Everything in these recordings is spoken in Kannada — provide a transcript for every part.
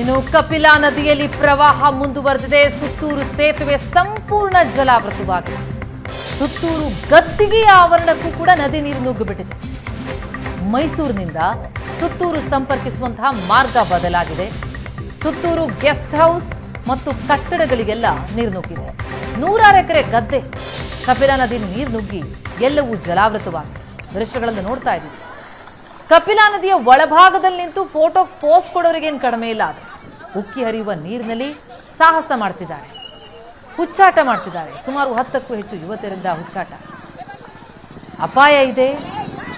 ಇನ್ನು ಕಪಿಲಾ ನದಿಯಲ್ಲಿ ಪ್ರವಾಹ ಮುಂದುವರೆದಿದೆ. ಸುತ್ತೂರು ಸೇತುವೆ ಸಂಪೂರ್ಣ ಜಲಾವೃತವಾಗಿದೆ. ಸುತ್ತೂರು ಗದ್ದಿಗೆ ಆವರಣಕ್ಕೂ ಕೂಡ ನದಿ ನೀರು ನುಗ್ಗಿಬಿಟ್ಟಿದೆ. ಮೈಸೂರಿನಿಂದ ಸುತ್ತೂರು ಸಂಪರ್ಕಿಸುವಂತಹ ಮಾರ್ಗ ಬದಲಾಗಿದೆ. ಸುತ್ತೂರು ಗೆಸ್ಟ್ ಹೌಸ್ ಮತ್ತು ಕಟ್ಟಡಗಳಿಗೆಲ್ಲ ನೀರು ನುಗ್ಗಿದೆ. ನೂರಾರು ಎಕರೆ ಗದ್ದೆ ಕಪಿಲಾ ನದಿ ನೀರು ನುಗ್ಗಿ ಎಲ್ಲವೂ ಜಲಾವೃತವಾಗಿದೆ. ದೃಶ್ಯಗಳನ್ನು ನೋಡ್ತಾ ಇದ್ದೀವಿ. ಕಪಿಲಾ ನದಿಯ ಒಳಭಾಗದಲ್ಲಿ ನಿಂತು ಫೋಟೋ ಪೋಸ್ ಕೊಡೋರಿಗೇನು ಕಡಿಮೆ ಇಲ್ಲ ಅದು. ಉಕ್ಕಿ ಹರಿಯುವ ನೀರಿನಲ್ಲಿ ಸಾಹಸ ಮಾಡ್ತಿದ್ದಾರೆ. ಹುಚ್ಚಾಟ ಮಾಡ್ತಿದ್ದಾರೆ. ಸುಮಾರು ಹತ್ತಕ್ಕೂ ಹೆಚ್ಚು ಯುವತಿಯರಿಂದ ಹುಚ್ಚಾಟ. ಅಪಾಯ ಇದೆ.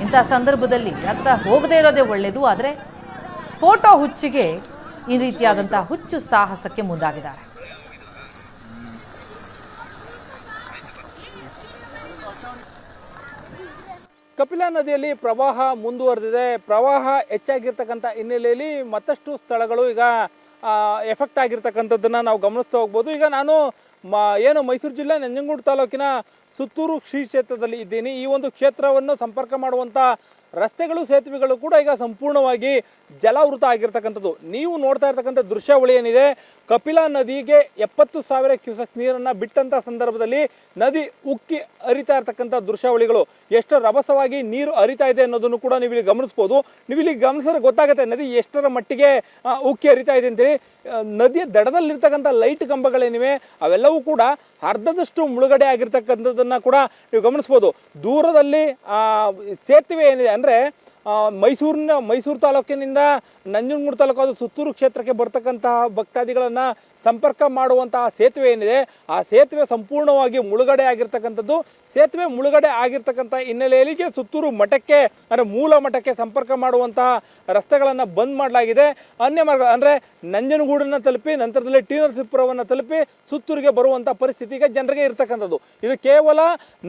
ಇಂಥ ಸಂದರ್ಭದಲ್ಲಿ ರಕ್ತ ಹೋಗದೇ ಇರೋದೇ ಒಳ್ಳೆಯದು ಆದರೆ ಫೋಟೋ ಹುಚ್ಚಿಗೆ ಈ ರೀತಿಯಾದಂಥ ಹುಚ್ಚು ಸಾಹಸಕ್ಕೆ ಮುಂದಾಗಿದ್ದಾರೆ. ಕಪಿಲಾ ನದಿಯಲ್ಲಿ ಪ್ರವಾಹ ಮುಂದುವರೆದಿದೆ. ಪ್ರವಾಹ ಹೆಚ್ಚಾಗಿರ್ತಕ್ಕಂಥ ಹಿನ್ನೆಲೆಯಲ್ಲಿ ಮತ್ತಷ್ಟು ಸ್ಥಳಗಳು ಈಗ ಎಫೆಕ್ಟ್ ಆಗಿರ್ತಕ್ಕಂಥದ್ದನ್ನು ನಾವು ಗಮನಿಸ್ತಾ ಹೋಗ್ಬೋದು. ಈಗ ನಾನು, ಮ, ಏನು ಮೈಸೂರು ಜಿಲ್ಲೆ ನಂಜನಗೂಡು ತಾಲೂಕಿನ ಸುತ್ತೂರು ಶ್ರೀ ಕ್ಷೇತ್ರದಲ್ಲಿ ಇದ್ದೀನಿ. ಈ ಒಂದು ಕ್ಷೇತ್ರವನ್ನು ಸಂಪರ್ಕ ಮಾಡುವಂಥ ರಸ್ತೆಗಳು, ಸೇತುವೆಗಳು ಕೂಡ ಈಗ ಸಂಪೂರ್ಣವಾಗಿ ಜಲಾವೃತ ಆಗಿರ್ತಕ್ಕಂಥದ್ದು. ನೀವು ನೋಡ್ತಾ ಇರ್ತಕ್ಕಂಥ ದೃಶ್ಯಾವಳಿ ಏನಿದೆ, ಕಪಿಲಾ ನದಿಗೆ ಎಪ್ಪತ್ತು ಸಾವಿರ ಕ್ಯೂಸೆಕ್ ನೀರನ್ನು ಬಿಟ್ಟಂಥ ಸಂದರ್ಭದಲ್ಲಿ ನದಿ ಉಕ್ಕಿ ಹರಿತಾ ಇರ್ತಕ್ಕಂಥ ದೃಶ್ಯಾವಳಿಗಳು. ಎಷ್ಟು ರಭಸವಾಗಿ ನೀರು ಹರಿತಾ ಇದೆ ಅನ್ನೋದನ್ನು ಕೂಡ ನೀವು ಇಲ್ಲಿ ಗಮನಿಸ್ಬೋದು. ನೀವು ಇಲ್ಲಿ ಗಮನಿಸಿದ್ರೆ ಗೊತ್ತಾಗುತ್ತೆ, ನದಿ ಎಷ್ಟರ ಮಟ್ಟಿಗೆ ಉಕ್ಕಿ ಹರಿತಾ ಇದೆ ಅಂತೇಳಿ. ನದಿಯ ದಡದಲ್ಲಿರ್ತಕ್ಕಂಥ ಲೈಟ್ ಕಂಬಗಳೇನಿವೆ, ಅವೆಲ್ಲವೂ ಕೂಡ ಅರ್ಧದಷ್ಟು ಮುಳುಗಡೆ ಆಗಿರ್ತಕ್ಕಂಥದ್ದನ್ನು ಕೂಡ ನೀವು ಗಮನಿಸ್ಬೋದು. ದೂರದಲ್ಲಿ ಸೇತುವೆ ಏನಿದೆ ಅಂದರೆ ಮೈಸೂರಿನ, ಮೈಸೂರು ತಾಲೂಕಿನಿಂದ ನಂಜನಗೂಡು ತಾಲೂಕು ಅದು ಸುತ್ತೂರು ಕ್ಷೇತ್ರಕ್ಕೆ ಬರ್ತಕ್ಕಂತಹ ಭಕ್ತಾದಿಗಳನ್ನು ಸಂಪರ್ಕ ಮಾಡುವಂತಹ ಸೇತುವೆ ಏನಿದೆ, ಆ ಸೇತುವೆ ಸಂಪೂರ್ಣವಾಗಿ ಮುಳುಗಡೆ ಆಗಿರ್ತಕ್ಕಂಥದ್ದು. ಸೇತುವೆ ಮುಳುಗಡೆ ಆಗಿರ್ತಕ್ಕಂಥ ಹಿನ್ನೆಲೆಯಲ್ಲಿ ಸುತ್ತೂರು ಮಠಕ್ಕೆ, ಅಂದರೆ ಮೂಲ ಮಠಕ್ಕೆ ಸಂಪರ್ಕ ಮಾಡುವಂತಹ ರಸ್ತೆಗಳನ್ನು ಬಂದ್ ಮಾಡಲಾಗಿದೆ. ಅನ್ಯ ಮಾರ್ಗ, ಅಂದರೆ ನಂಜನಗೂಡನ್ನು ತಲುಪಿ, ನಂತರದಲ್ಲಿ ಟಿ ನರಸೀಪುರವನ್ನು ತಲುಪಿ ಸುತ್ತೂರಿಗೆ ಬರುವಂಥ ಪರಿಸ್ಥಿತಿ ಈಗ ಜನರಿಗೆ ಇರ್ತಕ್ಕಂಥದ್ದು. ಇದು ಕೇವಲ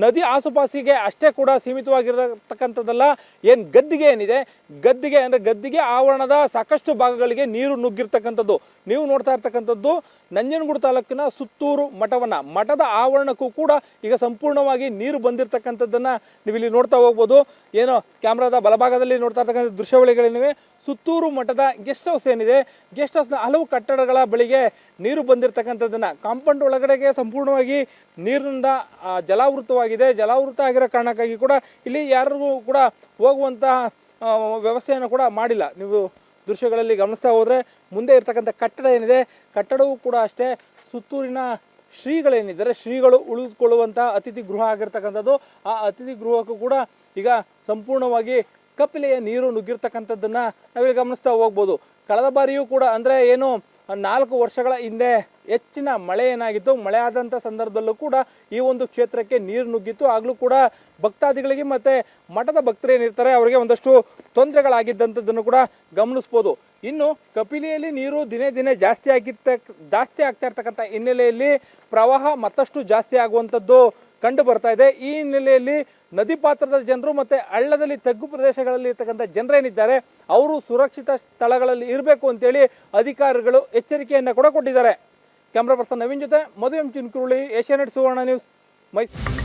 ನದಿ ಆಸುಪಾಸಿಗೆ ಅಷ್ಟೇ ಕೂಡ ಸೀಮಿತವಾಗಿರತಕ್ಕಂಥದ್ದಲ್ಲ, ಏನು ಗದ್ದಿಗೆ ಏನಿದೆ? ಗದ್ದಿಗೆ ಅಂದರೆ ಗದ್ದಿಗೆ ಆವರಣದ ಸಾಕಷ್ಟು ಭಾಗಗಳಿಗೆ ನೀರು ನುಗ್ಗಿರ್ತಕ್ಕಂಥದ್ದು. ನೀವು ನೋಡ್ತಾ ಇರ್ತಕ್ಕಂಥದ್ದು ನಂಜನಗೂಡು ತಾಲೂಕಿನ ಸುತ್ತೂರು ಮಠವನ್ನು. ಮಠದ ಆವರಣಕ್ಕೂ ಕೂಡ ಈಗ ಸಂಪೂರ್ಣವಾಗಿ ನೀರು ಬಂದಿರತಕ್ಕಂಥದ್ದನ್ನ ನೀವು ಇಲ್ಲಿ ನೋಡ್ತಾ ಹೋಗ್ಬೋದು. ಏನೋ ಕ್ಯಾಮ್ರಾದ ಬಲಭಾಗದಲ್ಲಿ ನೋಡ್ತಾ ಇರ್ತಕ್ಕಂಥ ದೃಶ್ಯಾವಳಿಗಳೇನಿವೆ ಸುತ್ತೂರು ಮಠದ ಗೆಸ್ಟ್ ಹೌಸ್ ಏನಿದೆ? ಗೆಸ್ಟ್ ಹೌಸ್ನ ಹಲವು ಕಟ್ಟಡಗಳ ಬಳಿಗೆ ನೀರು ಬಂದಿರತಕ್ಕಂಥದ್ದನ್ನ. ಕಾಂಪೌಂಡ್ ಒಳಗಡೆಗೆ ಸಂಪೂರ್ಣವಾಗಿ ನೀರಿನಿಂದ ಜಲಾವೃತವಾಗಿದೆ. ಜಲಾವೃತ ಆಗಿರೋ ಕಾರಣಕ್ಕಾಗಿ ಕೂಡ ಇಲ್ಲಿ ಯಾರಿಗೂ ಕೂಡ ಹೋಗುವಂತಹ ವ್ಯವಸ್ಥೆಯನ್ನು ಕೂಡ ಮಾಡಿಲ್ಲ. ನೀವು ದೃಶ್ಯಗಳಲ್ಲಿ ಗಮನಿಸ್ತಾ ಹೋದರೆ ಮುಂದೆ ಇರತಕ್ಕಂಥ ಕಟ್ಟಡ ಏನಿದೆ, ಕಟ್ಟಡವೂ ಕೂಡ ಅಷ್ಟೇ. ಸುತ್ತೂರಿನ ಶ್ರೀಗಳೇನಿದ್ದಾರೆ, ಶ್ರೀಗಳು ಉಳಿದುಕೊಳ್ಳುವಂಥ ಅತಿಥಿ ಗೃಹ ಆಗಿರ್ತಕ್ಕಂಥದ್ದು, ಆ ಅತಿಥಿ ಗೃಹಕ್ಕೂ ಕೂಡ ಈಗ ಸಂಪೂರ್ಣವಾಗಿ ಕಪಿಲೆಯ ನೀರು ನುಗ್ಗಿರ್ತಕ್ಕಂಥದ್ದನ್ನು ನಾವಿಲ್ಲಿ ಗಮನಿಸ್ತಾ ಹೋಗ್ಬೋದು. ಕಳೆದ ಬಾರಿಯೂ ಕೂಡ ಅಂದರೆ ಏನು, ನಾಲ್ಕು ವರ್ಷಗಳ ಹಿಂದೆ ಹೆಚ್ಚಿನ ಮಳೆ ಏನಾಗಿತ್ತು ಮಳೆ ಆದಂಥ ಸಂದರ್ಭದಲ್ಲೂ ಕೂಡ ಈ ಒಂದು ಕ್ಷೇತ್ರಕ್ಕೆ ನೀರು ನುಗ್ಗಿತ್ತು. ಆಗಲೂ ಕೂಡ ಭಕ್ತಾದಿಗಳಿಗೆ ಮತ್ತು ಮಠದ ಭಕ್ತರು ಏನಿರ್ತಾರೆ, ಅವರಿಗೆ ಒಂದಷ್ಟು ತೊಂದರೆಗಳಾಗಿದ್ದಂಥದ್ದನ್ನು ಕೂಡ ಗಮನಿಸ್ಬೋದು. ಇನ್ನು ಕಪಿಲಿಯಲ್ಲಿ ನೀರು ದಿನೇ ದಿನೇ ಜಾಸ್ತಿ ಆಗಿರ್ತ ಜಾಸ್ತಿ ಆಗ್ತಾ ಇರ್ತಕ್ಕಂಥ ಹಿನ್ನೆಲೆಯಲ್ಲಿ ಪ್ರವಾಹ ಮತ್ತಷ್ಟು ಜಾಸ್ತಿ ಆಗುವಂಥದ್ದು ಕಂಡು ಬರ್ತಾ ಇದೆ. ಈ ಹಿನ್ನೆಲೆಯಲ್ಲಿ ನದಿ ಪಾತ್ರದ ಜನರು ಮತ್ತು ಹಳ್ಳದಲ್ಲಿ ತಗ್ಗು ಪ್ರದೇಶಗಳಲ್ಲಿ ಇರ್ತಕ್ಕಂಥ ಜನರೇನಿದ್ದಾರೆ, ಅವರು ಸುರಕ್ಷಿತ ಸ್ಥಳಗಳಲ್ಲಿ ಇರಬೇಕು ಅಂತೇಳಿ ಅಧಿಕಾರಿಗಳು ಎಚ್ಚರಿಕೆಯನ್ನು ಕೂಡ ಕೊಟ್ಟಿದ್ದಾರೆ. ಕ್ಯಾಮ್ರಾ ಪರ್ಸನ್ ನವೀನ್ ಜೊತೆ Madhu M Chinkuruli Asianet Suvarna news Mysuru.